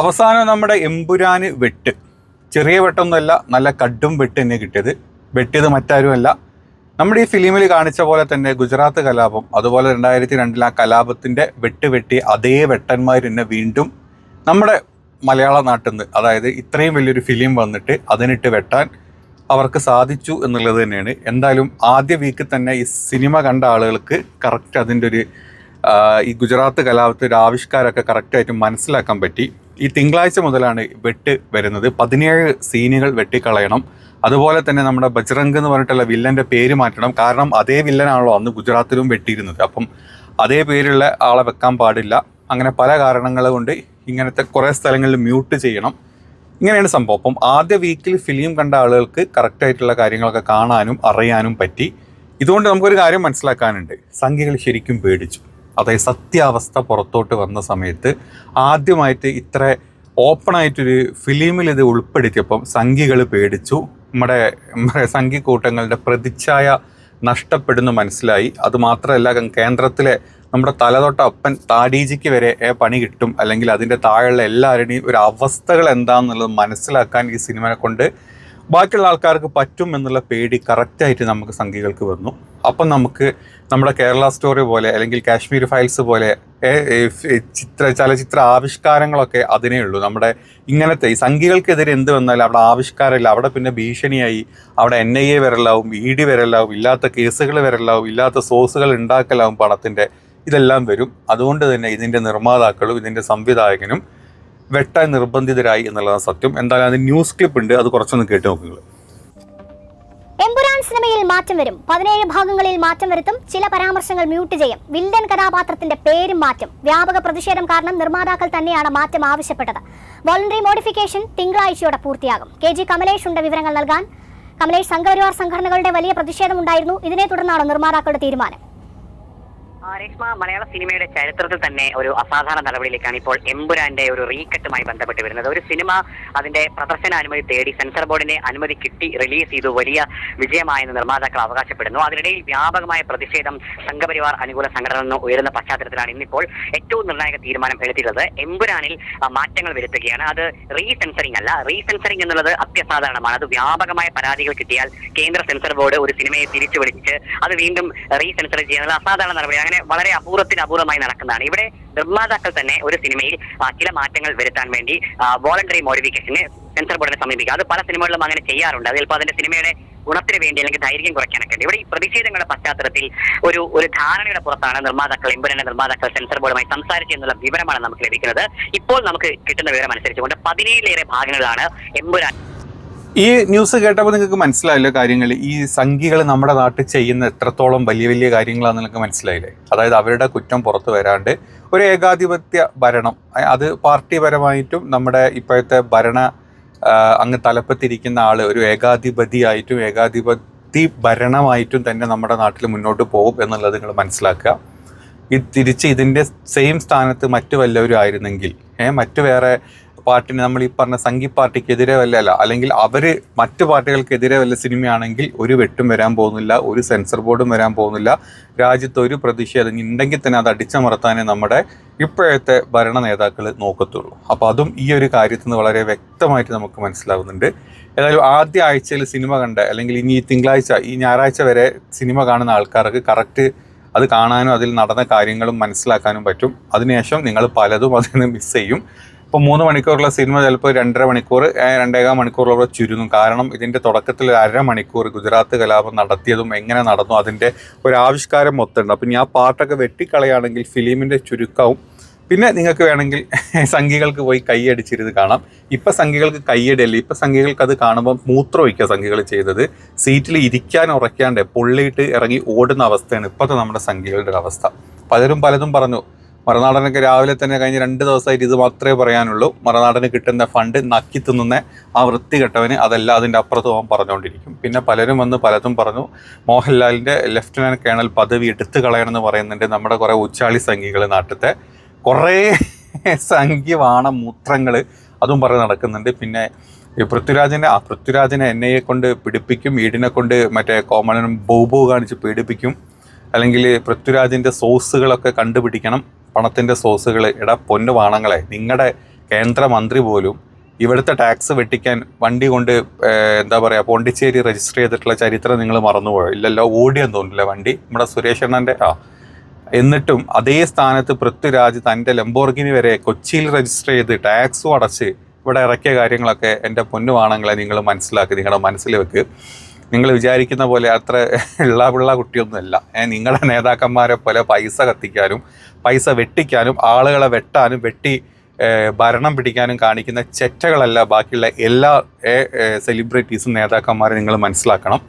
അവസാനം നമ്മുടെ എമ്പുരാന് വെട്ട്. ചെറിയ വെട്ടൊന്നുമല്ല നല്ല കടും വെട്ട് തന്നെ കിട്ടിയത്. വെട്ടിയത് മറ്റാരുമല്ല. നമ്മുടെ ഈ ഫിലിമിൽ കാണിച്ച പോലെ തന്നെ ഗുജറാത്ത് കലാപം അതുപോലെ രണ്ടായിരത്തി രണ്ടിൽ ആ കലാപത്തിന്റെ വെട്ട് വെട്ടി അതേ വെട്ടന്മാർ തന്നെ വീണ്ടും നമ്മുടെ മലയാള നാട്ടിൽ നിന്ന് അതായത് ഇത്രയും വലിയൊരു ഫിലിം വന്നിട്ട് അതിനിട്ട് വെട്ടാൻ അവർക്ക് സാധിച്ചു എന്നുള്ളത് തന്നെയാണ്. എന്തായാലും ആദ്യ വീക്കിൽ തന്നെ ഈ സിനിമ കണ്ട ആളുകൾക്ക് കറക്റ്റ് അതിന്റെ ഒരു ഈ ഗുജറാത്ത് കലാപത്തിന്റെ ആവിഷ്കാരമൊക്കെ കറക്റ്റായിട്ട് മനസ്സിലാക്കാൻ പറ്റി. ഈ തിങ്കളാഴ്ച മുതലാണ് വെട്ട് വരുന്നത്. പതിനേഴ് സീനുകൾ വെട്ടിക്കളയണം. അതുപോലെ തന്നെ നമ്മുടെ ബജ്രംഗ് എന്ന് പറഞ്ഞിട്ടുള്ള വില്ലന്റെ പേര് മാറ്റണം. കാരണം അതേ വില്ലനാണല്ലോ അന്ന് ഗുജറാത്തിലും വെട്ടിയിരുന്നത്. അപ്പം അതേ പേരുള്ള ആളെ വെക്കാൻ പാടില്ല. അങ്ങനെ പല കാരണങ്ങൾ കൊണ്ട് ഇങ്ങനത്തെ കുറേ സ്ഥലങ്ങളിൽ മ്യൂട്ട് ചെയ്യണം. ഇങ്ങനെയാണ് സംഭവം. അപ്പം ആദ്യ വീക്കിൽ ഫിലിം കണ്ട ആളുകൾക്ക് കറക്റ്റായിട്ടുള്ള കാര്യങ്ങളൊക്കെ കാണാനും അറിയാനും പറ്റി. ഇതുകൊണ്ട് നമുക്കൊരു കാര്യം മനസ്സിലാക്കാനുണ്ട്. സംഖ്യകൾ ശരിക്കും പേടിച്ചു. അതായത് സത്യാവസ്ഥ പുറത്തോട്ട് വന്ന സമയത്ത് ആദ്യമായിട്ട് ഇത്ര ഓപ്പൺ ആയിട്ടൊരു ഫിലിമിൽ ഇത് ഉൾപ്പെടുത്തിയപ്പം സംഘികൾ പേടിച്ചു. നമ്മുടെ സംഘിക്കൂട്ടങ്ങളുടെ പ്രതിച്ഛായ നഷ്ടപ്പെടുന്നു മനസ്സിലായി. അതുമാത്രമല്ല കേന്ദ്രത്തിലെ നമ്മുടെ തലതൊട്ട അപ്പൻ താടീജിക്ക് വരെ പണി കിട്ടും. അല്ലെങ്കിൽ അതിന്റെ താഴെയുള്ള എല്ലാവരുടെയും ഒരു അവസ്ഥകൾ എന്താണെന്നുള്ളത് മനസ്സിലാക്കാൻ ഈ സിനിമയെ കൊണ്ട് ബാക്കിയുള്ള ആൾക്കാർക്ക് പറ്റും എന്നുള്ള പേടി കറക്റ്റായിട്ട് നമുക്ക് സംഖ്യകൾക്ക് വന്നു. അപ്പം നമുക്ക് നമ്മുടെ കേരള സ്റ്റോറി പോലെ അല്ലെങ്കിൽ കാശ്മീർ ഫയൽസ് പോലെ ചിത്ര ചലച്ചിത്ര ആവിഷ്കാരങ്ങളൊക്കെ അതിനേ ഉള്ളൂ. നമ്മുടെ ഇങ്ങനത്തെ ഈ സംഖ്യകൾക്കെതിരെ എന്ത് വന്നാലും അവിടെ ആവിഷ്കാരമില്ല. അവിടെ പിന്നെ ഭീഷണിയായി. അവിടെ എൻ ഐ എ വരലാവും ഇ ഡി വരലാവും ഇല്ലാത്ത കേസുകൾ വരലാവും ഇല്ലാത്ത സോഴ്സുകൾ ഉണ്ടാക്കലാവും പണത്തിന്റെ ഇതെല്ലാം വരും. അതുകൊണ്ട് തന്നെ ഇതിന്റെ നിർമ്മാതാക്കളും ഇതിന്റെ സംവിധായകനും വെട്ടാൻ നിർബന്ധിതരായി എന്നുള്ളതാണ് സത്യം. എന്തായാലും അതിന് ന്യൂസ് ക്ലിപ്പ് ഉണ്ട്. അത് കുറച്ചൊന്ന് കേട്ട് നോക്കുക എമ്പുരാൻ സിനിമയിൽ മാറ്റം വരും. പതിനേഴ് ഭാഗങ്ങളിൽ മാറ്റം വരുത്തും. ചില പരാമർശങ്ങൾ മ്യൂട്ട് ചെയ്യും. വില്ലൻ കഥാപാത്രത്തിന്റെ പേരും മാറ്റും. വ്യാപക പ്രതിഷേധം കാരണം നിർമ്മാതാക്കൾ തന്നെയാണ് മാറ്റം ആവശ്യപ്പെട്ടത്. വോളണ്ടറി മോഡിഫിക്കേഷൻ തിങ്കളാഴ്ചയോടെ പൂർത്തിയാകും. കെ ജി കമലേഷ് ഉണ്ട് വിവരങ്ങൾ നൽകാൻ. കമലേഷ് സംഘപരിവാർ സംഘടനകളുടെ വലിയ പ്രതിഷേധമുണ്ടായിരുന്നു ഇതിനെ തുടർന്നാണ് നിർമ്മാതാക്കളുടെ തീരുമാനം? രേഷ്മ മലയാള സിനിമയുടെ ചരിത്രത്തിൽ തന്നെ ഒരു അസാധാരണ നടപടിയിലേക്കാണ് ഇപ്പോൾ എമ്പുരാന്റെ ഒരു റീകട്ടുമായി ബന്ധപ്പെട്ട് വരുന്നത്. ഒരു സിനിമ അതിന്റെ പ്രദർശന അനുമതി തേടി സെൻസർ ബോർഡിനെ അനുമതി കിട്ടി റിലീസ് ചെയ്തു വലിയ വിജയമായെന്ന് നിർമ്മാതാക്കൾ അവകാശപ്പെടുന്നു. അതിനിടയിൽ വ്യാപകമായ പ്രതിഷേധം സംഘപരിവാർ അനുകൂല സംഘടന നിന്ന് ഉയരുന്ന പശ്ചാത്തലത്തിലാണ് ഇന്നിപ്പോൾ ഏറ്റവും നിർണായക തീരുമാനം എടുത്തിട്ടുള്ളത്. എമ്പുരാനിൽ മാറ്റങ്ങൾ വരുത്തുകയാണ്. അത് റീസെൻസറിംഗ് അല്ല. റീസെൻസറിംഗ് എന്നുള്ളത് അത്യസാധാരണമാണ്. അത് വ്യാപകമായ പരാതികൾ കിട്ടിയാൽ കേന്ദ്ര സെൻസർ ബോർഡ് ഒരു സിനിമയെ തിരിച്ചു വിളിച്ച് അത് വീണ്ടും റീസെൻസർ ചെയ്യുന്നത് അസാധാരണ നടപടി അങ്ങനെ വളരെ അപൂർവത്തിന് അപൂർവമായി നടക്കുന്നതാണ്. ഇവിടെ നിർമ്മാതാക്കൾ തന്നെ ഒരു സിനിമയിൽ ചില മാറ്റങ്ങൾ വരുത്താൻ വേണ്ടി വോളണ്ടറി മോഡിഫിക്കേഷന് സെൻസർ ബോർഡിനെ സമീപിക്കുക. അത് പല സിനിമകളിലും അങ്ങനെ ചെയ്യാറുണ്ട്. അത് ചിലപ്പോൾ അതിന്റെ സിനിമയുടെ ഗുണത്തിന് വേണ്ടി അല്ലെങ്കിൽ ദൈർഘ്യം കുറയ്ക്കാനൊക്കെ ഇവിടെ ഈ പ്രതിഷേധങ്ങളുടെ പശ്ചാത്തലത്തിൽ ഒരു ഒരു ധാരണയുടെ പുറത്താണ് നിർമ്മാതാക്കൾ എമ്പുരന്റെ നിർമ്മാതാക്കൾ സെൻസർ ബോർഡുമായി സംസാരിച്ചു എന്നുള്ള വിവരമാണ് നമുക്ക് ലഭിക്കുന്നത്. ഇപ്പോൾ നമുക്ക് കിട്ടുന്ന വിവരം അനുസരിച്ചുകൊണ്ട് പതിനേഴിലേറെ ഭാഗങ്ങളാണ് എമ്പുരാൻ ഈ ന്യൂസ് കേട്ടപ്പോൾ നിങ്ങൾക്ക് മനസ്സിലായില്ല കാര്യങ്ങൾ? ഈ സംഖ്യകൾ നമ്മുടെ നാട്ടിൽ ചെയ്യുന്ന എത്രത്തോളം വലിയ വലിയ കാര്യങ്ങളാണെന്ന് നിങ്ങൾക്ക് മനസ്സിലായില്ലേ? അതായത് അവരുടെ കുറ്റം പുറത്തു വരാണ്ട് ഒരു ഏകാധിപത്യ ഭരണം അത് പാർട്ടിപരമായിട്ടും നമ്മുടെ ഇപ്പോഴത്തെ ഭരണ അങ്ങ് തലപ്പത്തിരിക്കുന്ന ആൾ ഒരു ഏകാധിപതിയായിട്ടും ഏകാധിപതി ഭരണമായിട്ടും തന്നെ നമ്മുടെ നാട്ടിൽ മുന്നോട്ട് പോകും എന്നുള്ളത് നിങ്ങൾ മനസ്സിലാക്കുക. ഈ തിരിച്ച് ഇതിന്റെ സെയിം സ്ഥാനത്ത് മറ്റു വല്ലവരും ആയിരുന്നെങ്കിൽ മറ്റു വേറെ പാർട്ടിന് നമ്മൾ ഈ പറഞ്ഞ സംഘി പാർട്ടിക്കെതിരെ വല്ല അല്ല അല്ലെങ്കിൽ അവർ മറ്റു പാർട്ടികൾക്കെതിരെ വല്ല സിനിമയാണെങ്കിൽ ഒരു വെട്ടും വരാൻ പോകുന്നില്ല ഒരു സെൻസർ ബോർഡും വരാൻ പോകുന്നില്ല. രാജ്യത്ത് ഒരു പ്രതിഷേധം ഉണ്ടെങ്കിൽ തന്നെ അത് അടിച്ചമർത്താനേ നമ്മുടെ ഇപ്പോഴത്തെ ഭരണ നേതാക്കൾ നോക്കത്തുള്ളൂ. അപ്പോൾ അതും ഈ ഒരു കാര്യത്തിൽ നിന്ന് വളരെ വ്യക്തമായിട്ട് നമുക്ക് മനസ്സിലാവുന്നുണ്ട്. ഏതായാലും ആദ്യ ആഴ്ചയിൽ സിനിമ കണ്ട അല്ലെങ്കിൽ ഇനി തിങ്കളാഴ്ച ഈ ഞായറാഴ്ച വരെ സിനിമ കാണുന്ന ആൾക്കാർക്ക് കറക്റ്റ് അത് കാണാനും അതിൽ നടന്ന കാര്യങ്ങളും മനസ്സിലാക്കാനും പറ്റും. അതിനുശേഷം നിങ്ങൾ പലതും അതിൽ നിന്ന് മിസ് ചെയ്യും. ഇപ്പോൾ മൂന്ന് മണിക്കൂറുള്ള സിനിമ ചിലപ്പോൾ രണ്ടര മണിക്കൂർ രണ്ടേകാൽ മണിക്കൂറിലൂടെ ചുരുങ്ങും. കാരണം ഇതിന്റെ തുടക്കത്തിൽ അര മണിക്കൂർ ഗുജറാത്ത് കലാപം നടത്തിയതും എങ്ങനെ നടന്നു അതിന്റെ ഒരു ആവിഷ്കാരം മൊത്തമുണ്ട്. അപ്പം ഞാൻ പാട്ടൊക്കെ വെട്ടിക്കളയാണെങ്കിൽ ഫിലിമിന്റെ ചുരുക്കവും. പിന്നെ നിങ്ങൾക്ക് വേണമെങ്കിൽ സംഖ്യകൾക്ക് പോയി കൈയടിച്ചിരുന്ന് കാണാം. ഇപ്പം സംഖ്യകൾക്ക് കൈയടിയല്ല ഇപ്പം സംഖ്യകൾക്ക് അത് കാണുമ്പോൾ മൂത്രമൊഴിക്കുക സംഖ്യകൾ ചെയ്തത്. സീറ്റിൽ ഇരിക്കാൻ ഉറയ്ക്കാണ്ട് പൊള്ളിയിട്ട് ഇറങ്ങി ഓടുന്ന അവസ്ഥയാണ് ഇപ്പോഴത്തെ നമ്മുടെ സംഖ്യകളുടെ അവസ്ഥ. പലരും പലതും പറഞ്ഞു മറുനാടനൊക്കെ രാവിലെ തന്നെ കഴിഞ്ഞ രണ്ട് ദിവസമായിട്ട് ഇത് മാത്രമേ പറയാനുള്ളൂ. മറുനാടന് കിട്ടുന്ന ഫണ്ട് നക്കി തിന്നുന്ന ആ വൃത്തികെട്ടവന് അതല്ല അതിന്റെ അപ്പുറത്ത് പോകാൻ പറഞ്ഞുകൊണ്ടിരിക്കും. പിന്നെ പലരും വന്ന് പലതും പറഞ്ഞു. മോഹൻലാലിന്റെ ലെഫ്റ്റനന്റ് കേണൽ പദവി എടുത്തു കളയണമെന്ന് പറയുന്നുണ്ട് നമ്മുടെ കുറേ ഉച്ചാളി സംഖ്യകൾ നാട്ടിലത്തെ. കുറേ സംഖ്യവാണ മൂത്രങ്ങൾ അതും പറഞ്ഞ് നടക്കുന്നുണ്ട്. പിന്നെ ഈ പൃഥ്വിരാജിനെ ആ പൃഥ്വിരാജിനെ എൻ ഐയെ കൊണ്ട് പിടിപ്പിക്കും വീടിനെ കൊണ്ട് മറ്റേ കോമണനും ബോബോ കാണിച്ച് പീഡിപ്പിക്കും. അല്ലെങ്കിൽ പൃഥ്വിരാജിന്റെ സോഴ്സുകളൊക്കെ കണ്ടുപിടിക്കണം. പണത്തിന്റെ സോഴ്സുകൾ എടാ പൊന്നു വാണങ്ങളെ നിങ്ങളുടെ കേന്ദ്രമന്ത്രി പോലും ഇവിടുത്തെ ടാക്സ് വെട്ടിക്കാൻ വണ്ടി കൊണ്ട് എന്താ പറയുക പോണ്ടിച്ചേരി രജിസ്റ്റർ ചെയ്തിട്ടുള്ള ചരിത്രം നിങ്ങൾ മറന്നുപോയോ? ഇല്ലല്ലോ ഓടിയെന്ന് തോന്നുന്നില്ല വണ്ടി. നമ്മുടെ സുരേഷ് അണ്ണന്റെ ആ. എന്നിട്ടും അതേ സ്ഥാനത്ത് പൃഥ്വിരാജ് തന്റെ ലംബോർഗിനി വരെ കൊച്ചിയിൽ രജിസ്റ്റർ ചെയ്ത് ടാക്സും അടച്ച് ഇവിടെ ഇറക്കിയ കാര്യങ്ങളൊക്കെ എന്റെ വാണങ്ങളെ നിങ്ങൾ മനസ്സിലാക്കി നിങ്ങളുടെ മനസ്സിൽ വെക്ക്. നിങ്ങൾ വിചാരിക്കുന്ന പോലെ അത്ര ഉള്ള പിള്ള കുട്ടിയൊന്നുമല്ല നിങ്ങളുടെ നേതാക്കന്മാരെ പോലെ പൈസ കത്തിക്കാനും പൈസ വെട്ടിക്കാനും ആളുകളെ വെട്ടാനും വെട്ടി ഭരണം പിടിക്കാനും കാണിക്കുന്ന ചെറ്റകളല്ല ബാക്കിയുള്ള എല്ലാ സെലിബ്രിറ്റീസും നേതാക്കന്മാരെ നിങ്ങൾ മനസ്സിലാക്കണം.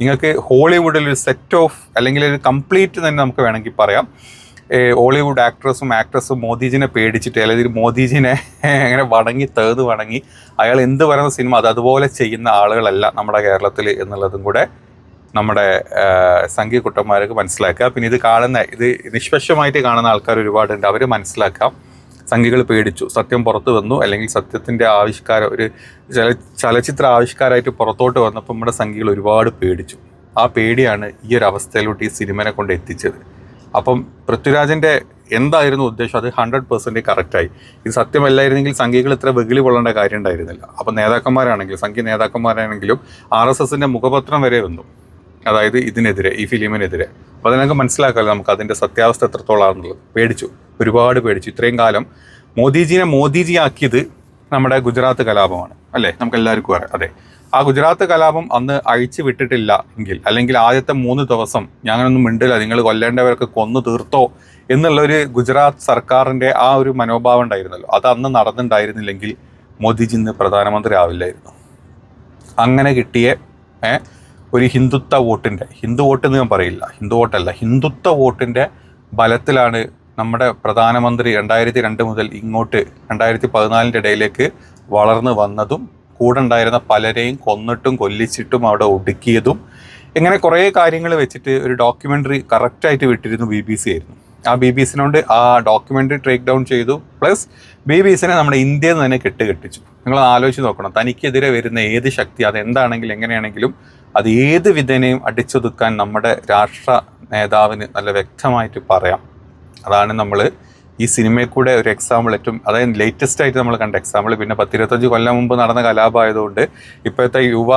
നിങ്ങൾക്ക് ഹോളിവുഡിൽ ഒരു സെറ്റ് ഓഫ് അല്ലെങ്കിൽ ഒരു കംപ്ലീറ്റ് തന്നെ നമുക്ക് വേണമെങ്കിൽ പറയാം. ഹോളിവുഡ് ആക്ട്രസും ആക്ട്രസും മോദിജിനെ പേടിച്ചിട്ട് അല്ലെങ്കിൽ മോദിജിനെ അങ്ങനെ വണങ്ങി തേത് വണങ്ങി അയാൾ എന്ത് പറയുന്ന സിനിമ അത് അതുപോലെ ചെയ്യുന്ന ആളുകളല്ല നമ്മുടെ കേരളത്തിൽ എന്നുള്ളതും കൂടെ നമ്മുടെ സംഘീയ കുട്ടന്മാർക്ക് മനസ്സിലാക്കുക. പിന്നെ ഇത് കാണുന്ന ഇത് നിഷ്പക്ഷമായിട്ട് കാണുന്ന ആൾക്കാർ ഒരുപാടുണ്ട്. അവർ മനസ്സിലാക്കാം. സംഘികൾ പേടിച്ചു. സത്യം പുറത്തു വന്നു. അല്ലെങ്കിൽ സത്യത്തിന്റെ ആവിഷ്കാരം ഒരു ചല ചലച്ചിത്ര ആവിഷ്കാരമായിട്ട് പുറത്തോട്ട് വന്നപ്പോൾ നമ്മുടെ സംഘികൾ ഒരുപാട് പേടിച്ചു. ആ പേടിയാണ് ഈ ഒരു അവസ്ഥയിലോട്ട് ഈ സിനിമനെ കൊണ്ട് എത്തിച്ചത്. അപ്പം പൃഥ്വിരാജിന്റെ എന്തായിരുന്നു ഉദ്ദേശം? അത് ഹൺഡ്രഡ് പെർസെന്റ് കറക്റ്റായി ഇത് സത്യമല്ലായിരുന്നെങ്കിൽ സംഘികൾ ഇത്ര വെകിളി കൊള്ളേണ്ട കാര്യം ഉണ്ടായിരുന്നില്ല. അപ്പം നേതാക്കന്മാരാണെങ്കിലും സംഘി നേതാക്കന്മാരാണെങ്കിലും ആർ എസ് എസിന്റെ മുഖപത്രം വരെ വന്നു. അതായത് ഇതിനെതിരെ ഈ ഫിലിമിനെതിരെ. അപ്പോൾ അതിനൊക്കെ മനസ്സിലാക്കാമല്ലോ നമുക്ക് അതിന്റെ സത്യാവസ്ഥ എത്രത്തോളാണെന്നുള്ളത് പേടിച്ചു. ഒരുപാട് പേടിച്ചു. ഇത്രയും കാലം മോദിജിനെ മോദിജി ആക്കിയത് നമ്മുടെ ഗുജറാത്ത് കലാപമാണ്. അല്ലേ? നമുക്ക് എല്ലാവർക്കും അറിയാം. അതെ. ആ ഗുജറാത്ത് കലാപം അന്ന് അഴിച്ചു വിട്ടിട്ടില്ല എങ്കിൽ അല്ലെങ്കിൽ ആദ്യത്തെ മൂന്ന് ദിവസം ഞാനൊന്നും മിണ്ടില്ല നിങ്ങൾ കൊല്ലേണ്ടവരൊക്കെ കൊന്നു തീർത്തോ എന്നുള്ള ഒരു ഗുജറാത്ത് സർക്കാരിന്റെ ആ ഒരു മനോഭാവം ഉണ്ടായിരുന്നല്ലോ. അത് അന്ന് നടന്നിട്ടുണ്ടായിരുന്നില്ലെങ്കിൽ മോദിജി ഇന്ന് പ്രധാനമന്ത്രി ആവില്ലായിരുന്നു. അങ്ങനെ കിട്ടിയ ഒരു ഹിന്ദുത്വ വോട്ടിന്റെ ഹിന്ദു വോട്ട് എന്ന് ഞാൻ പറയില്ല ഹിന്ദു വോട്ടല്ല ഹിന്ദുത്വ വോട്ടിന്റെ ബലത്തിലാണ് നമ്മുടെ പ്രധാനമന്ത്രി രണ്ടായിരത്തി രണ്ട് മുതൽ ഇങ്ങോട്ട് രണ്ടായിരത്തി പതിനാലിന്റെ ഇടയിലേക്ക് വളർന്നു വന്നതും കൂടെ ഉണ്ടായിരുന്ന പലരെയും കൊന്നിട്ടും കൊല്ലിച്ചിട്ടും അവിടെ ഒടുക്കിയതും ഇങ്ങനെ കുറേ കാര്യങ്ങൾ വെച്ചിട്ട് ഒരു ഡോക്യുമെന്ററി കറക്റ്റായിട്ട് വിട്ടിരുന്നു ബി ബി സി ആയിരുന്നു. ആ ബി ബി സിനോണ്ട് ആ ഡോക്യുമെന്ററി ട്രേക്ക് ഡൗൺ ചെയ്തു. പ്ലസ് ബി ബി സിനെ നമ്മുടെ ഇന്ത്യയിൽ നിന്ന് തന്നെ കെട്ട് കെട്ടിച്ചു. നിങ്ങൾ ആലോചിച്ച് നോക്കണം. തനിക്കെതിരെ വരുന്ന ഏത് ശക്തി അത് എന്താണെങ്കിലും എങ്ങനെയാണെങ്കിലും അത് ഏത് വിധേനയും അടിച്ചൊതുക്കാൻ നമ്മുടെ രാഷ്ട്ര നേതാവിന് നല്ല വ്യക്തമായിട്ട് പറയാം. അതാണ് നമ്മൾ ഈ സിനിമയിൽ കൂടെ ഒരു എക്സാമ്പിൾ ഏറ്റവും അതായത് ലേറ്റസ്റ്റ് ആയിട്ട് നമ്മൾ കണ്ട എക്സാമ്പിൾ പിന്നെ പത്തിരുപത്തഞ്ച് കൊല്ലം മുമ്പ് നടന്ന കലാപമായതുകൊണ്ട് ഇപ്പോഴത്തെ യുവ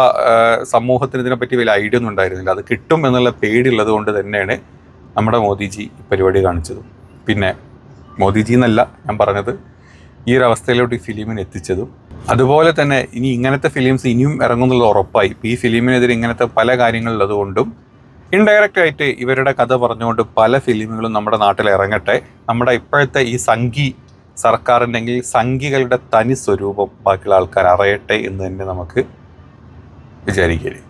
സമൂഹത്തിന് ഇതിനെപ്പറ്റി വലിയ ഐഡിയ ഒന്നും ഉണ്ടായിരുന്നില്ല. അത് കിട്ടും എന്നുള്ള പേടിയുള്ളത് കൊണ്ട് തന്നെയാണ് നമ്മുടെ മോദിജി പരിപാടി കാണിച്ചത്. പിന്നെ മോദിജി എന്നല്ല ഞാൻ പറഞ്ഞത് ഈ ഒരു അവസ്ഥയിലോട്ട് ഈ ഫിലിമിന് എത്തിച്ചതും. അതുപോലെ തന്നെ ഇനി ഇങ്ങനത്തെ ഫിലിംസ് ഇനിയും ഇറങ്ങുന്നുള്ള ഉറപ്പായി. ഈ ഫിലിമിനെതിരെ ഇങ്ങനത്തെ പല കാര്യങ്ങളുള്ളതുകൊണ്ടും ഇൻഡയറക്റ്റ് ആയിട്ട് ഇവരുടെ കഥ പറഞ്ഞുകൊണ്ട് പല ഫിലിമുകളും നമ്മുടെ നാട്ടിൽ ഇറങ്ങട്ടെ. നമ്മുടെ ഇപ്പോഴത്തെ ഈ സംഘി സർക്കാരിന്റെങ്കിൽ സംഘികളുടെ തനി സ്വരൂപം ബാക്കിയുള്ള ആൾക്കാർ അറിയട്ടെ എന്ന് തന്നെ നമുക്ക് വിചാരിക്കരുത്